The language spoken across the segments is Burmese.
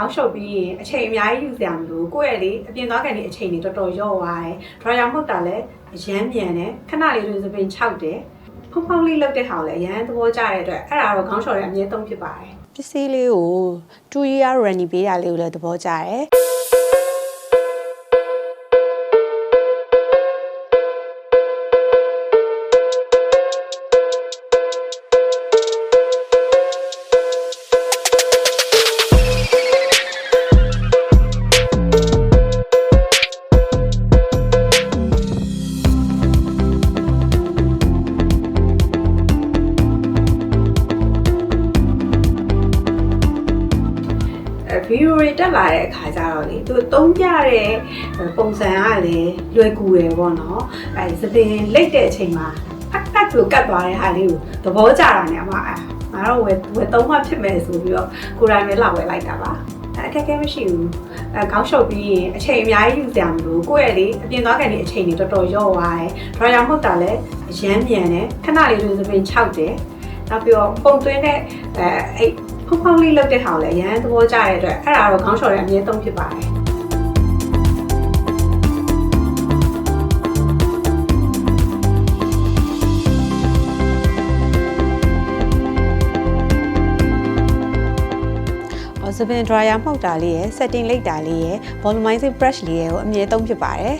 ခေါင်းရှုပ်ပြီးရင်အချိန်အများကြီးယူစရာမလိုကိုယ့်ရဲ့လေအပြင်သွားကန်ဒီအချိန်တွေတော်တော်ရော့သွားတယ်ဒရိုင်ယာမှုတ်တာလည်းအရမ်းမြန်တယ်ခဏလေးတွင်စပင်6တယ်ဖုံဖုံလေးလောက်တဲ့ဟာကိုလည်းအရမ်းသဘောကျတဲ့အတွက်အဲ့ဒါတော့ခေါင်းလျှော်တဲ့အမြဲသုံးဖြစ်ပါတယ်ပစ္စည်းလေးကို2 year running ပေးတာလေးကိုလည်းသဘောကျတယ် ဗီဒီယိုတွေတက်လာတဲ့အခါကျတော့လေသူသုံးပြတဲ့ပုံစံကလည်းလွယ်ကူတယ်ပေါ့နော်အဲစပင်လိတ်တဲ့အချိန်မှာအကတ်ကိုကတ်သွားတဲ့ဟာလေးကိုသဘောကျတာနဲ့အမအဲငါတော့ဝယ်ဝယ်သုံးမှဖြစ်မယ်ဆိုပြီးတော့ကိုယ်တိုင်ပဲလာဝယ်လိုက်တာပါအဲအခက်အခဲမရှိဘူးအဲခေါင်းရှုပ်ပြီးရင်အချိန်အများကြီးယူစရာမလိုကိုယ့်ရဲ့လေအပြင်သွားကန်ဒီအချိန်တွေတော်တော်ရော့သွားတယ်ဒရိုင်ယာမှုတ်တာလည်းအရမ်းမြန်တယ်ခဏလေးတွင်စပင်6တယ်နောက်ပြီးတော့ပုံသွင်းတဲ့အဲအဲ့ ဖုံဖုံလေးလောက်တဲ့ဟာကိုလည်းအရန်သဘောကျတဲ့အတွက်အဲ့ဒါတော့ခေါင်းလျှော်တဲ့အမြဲသုံးဖြစ်ပါတယ်အော်စပင် dryer မှုတ်တာလေးရယ် setting လိတ်တာလေးရယ် volumizing brush လေးရယ်ကိုအမြဲသုံးဖြစ်ပါတယ်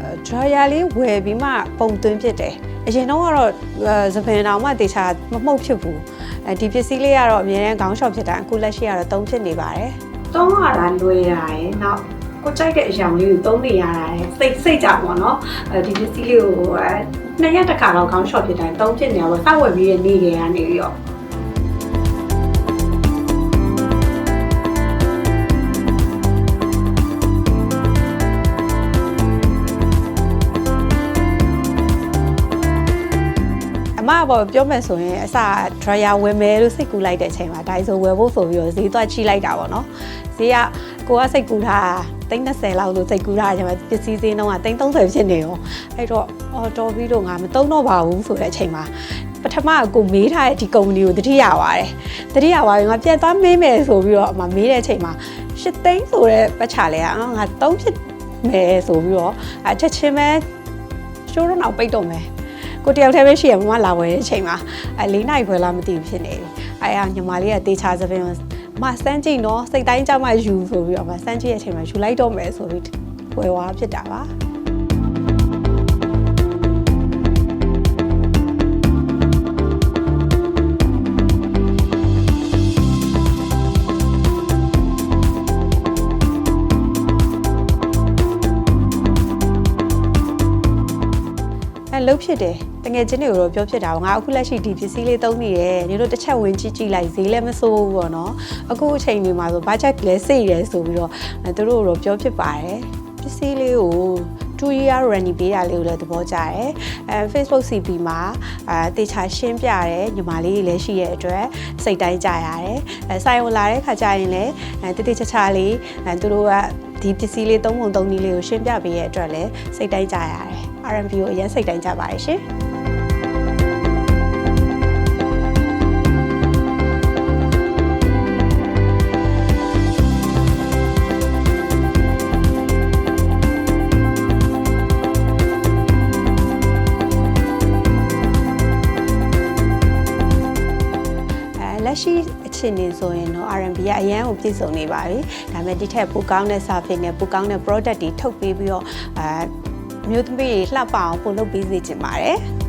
အဲ dryer လေးဝယ်ပြီးမှပုံသွင်းဖြစ်တယ်အရင်တော့ကတော့အဲစပင်တောင်မှတေချာမမှုတ်ဖြစ်ဘူး အဲဒီပစ္စည်းလေးကတော့အမြဲတမ်းခေါင်းရှော့ဖြစ်တာအခုလက်ရှိကတော့သုံးဖြစ်နေပါတယ်သုံးရတာလွယ်တာရယ်နောက်ကိုကြိုက်တဲ့အရာလေးကိုသုံးနေရတာရယ်စိတ်စိတ်ကြပေါ့နော်အဲဒီပစ္စည်းလေးကိုအဲနှစ်ရက်တစ်ခါတော့ခေါင်းလျှော်ဖြစ်တိုင်းသုံးဖြစ်နေရပါစောက်ဝယ်ပြီးတဲ့နေ့တွေကနေပြီးတော့ မကပေါ့ပြောမယ်ဆိုရင်အစ dryer ဝယ်မယ်လို့စိတ်ကူးလိုက်တဲ့အချိန်မှာဒါဆိုဝယ်ဖို့ဆိုပြီးတော့ဈေးသွားချိလိုက်တာပေါ့နော်ဈေးကကိုကစိတ်ကူးထားတာ30လောက်လို့စိတ်ကူးထားတယ်ပစ္စည်းဈေးနှုန်းက30ဖြစ်နေရောအဲ့တော့အော်တော်ပြီးတော့ငါမသုံးတော့ပါဘူးဆိုတဲ့အချိန်မှာပထမကကိုမေးထားတဲ့ဒီကုမ္ပဏီကိုတတိယပါတယ်တတိယပါပြီငါပြန်သွားမေးမယ်ဆိုပြီးတော့အမမေးတဲ့အချိန်မှာရှစ်သိန်းဆိုတဲ့ပတ်ချလဲကအော်ငါသုံးဖြစ်မယ်ဆိုပြီးတော့အချက်ချင်းပဲရှိုးတော့နောက်ပိတ်တော့မယ် ကိုတယောက်တည်းပဲရှိရမမလာဝယ်တဲ့အချိန်မှာအဲ၄နိုင်ခွဲလာမသိဘူးဖြစ်နေပြီအဲအညီမလေးကတေချာသပင်ကိုမစမ်းကြည့်နော်စိတ်တိုင်းကြမှာယူဆိုပြီးတော့မစမ်းကြည့်တဲ့အချိန်မှာယူလိုက်တော့မယ်ဆိုပြီးဝယ်သွားဖြစ်တာပါ လှုပ်ဖြစ်တယ်တငယ်ချင်းတွေကိုတော့ပြောဖြစ်တာပါငါအခုလက်ရှိဒီပစ္စည်းလေးသုံးနေတယ်ညီတို့တစ်ချက်ဝင်ကြည့်ကြည့်လိုက်ဈေးလည်းမစိုးဘူးပေါ့နော်အခုအချိန်ဒီမှာဆို budget လည်းစိတ်ရယ်ဆိုပြီးတော့အဲသူတို့တော့ပြောဖြစ်ပါတယ်ပစ္စည်းလေးကို2 year running ပေးတာလေးကိုလည်းသဘောကျတယ်အဲ Facebook CP မှာအဲတေချာရှင်းပြတယ်ညီမလေးတွေလည်းရှိရဲ့အတွက်စိတ်တိုင်းကြရတယ်အဲဆိုင်ဝင်လာတဲ့ခါကျရင်လည်းအဲတေတေချာချာလေးအဲသူတို့ကဒီပစ္စည်းလေးသုံးပုံသုံးနည်းလေးကိုရှင်းပြပေးရဲ့အတွက်လည်းစိတ်တိုင်းကြရတယ် R&B ကိုအရင်စိတ်တိုင်းကြပါတယ်ရှင်အဲလက်ရှိအခြေအနေဆိုရင်တော့ R&B ကအရန်ကိုပြည့်စုံနေပါပြီ။ဒါပေမဲ့ဒီထက်ပိုကောင်းတဲ့ service နဲ့ပိုကောင်းတဲ့ product တွေထုတ်ပေးပြီးတော့ အဲမျိုးသမီးတွေလှပအောင်ပို့လုပ်ပေးစေချင်ပါတယ်။